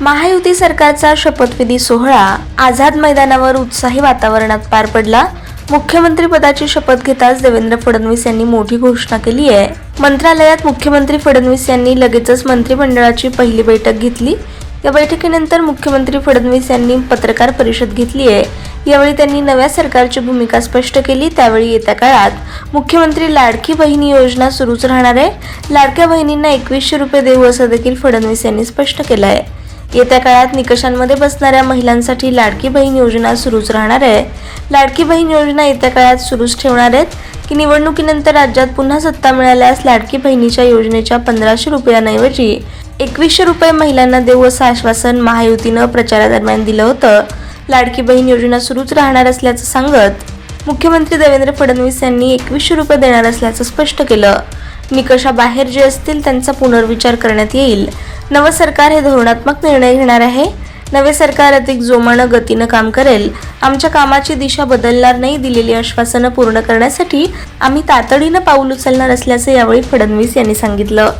महायुती सरकारचा शपथविधी सोहळा आझाद मैदानावर उत्साही वातावरणात पार पडला. मुख्यमंत्री पदाची शपथ घेताच देवेंद्र फडणवीस यांनी मोठी घोषणा केली आहे. मंत्रालयात मुख्यमंत्री फडणवीस यांनी लगेचच मंत्रिमंडळाची पहिली बैठक घेतली. या बैठकीनंतर मुख्यमंत्री फडणवीस यांनी पत्रकार परिषद घेतली आहे. यावेळी त्यांनी नव्या सरकारची भूमिका स्पष्ट केली. त्यावेळी येत्या काळात मुख्यमंत्री लाडकी बहिणी योजना सुरूच राहणार आहे. लाडक्या बहिणींना एकवीसशे रुपये देऊ असं देखील फडणवीस यांनी स्पष्ट केलं आहे. येत्या काळात निकषांमध्ये बसणाऱ्या महिलांसाठी लाडकी बहीण योजना सुरूच राहणार आहे. लाडकी बहीण योजना येत्या काळात सुरूच ठेवणार आहेत की निवडणुकीनंतर राज्यात पुन्हा सत्ता मिळाल्यास लाडकी बहिणीच्या योजनेच्या पंधराशे रुपयांऐवजी एकवीसशे रुपये महिलांना देऊ असं आश्वासन महायुतीनं प्रचारादरम्यान दिलं होतं. लाडकी बहीण योजना सुरूच राहणार असल्याचं सांगत मुख्यमंत्री देवेंद्र फडणवीस यांनी एकवीसशे रुपये देणार असल्याचं स्पष्ट केलं. निकषाबाहेर जे असतील त्यांचा पुनर्विचार करण्यात येईल. नवं सरकार हे धोरणात्मक निर्णय घेणार आहे. नवे सरकार अधिक जोमानं गतीनं काम करेल. आमच्या कामाची दिशा बदलणार नाही दिलेली आश्वासनं पूर्ण करण्यासाठी आम्ही तातडीनं पाऊल उचलणार असल्याचं यावेळी फडणवीस यांनी सांगितलं.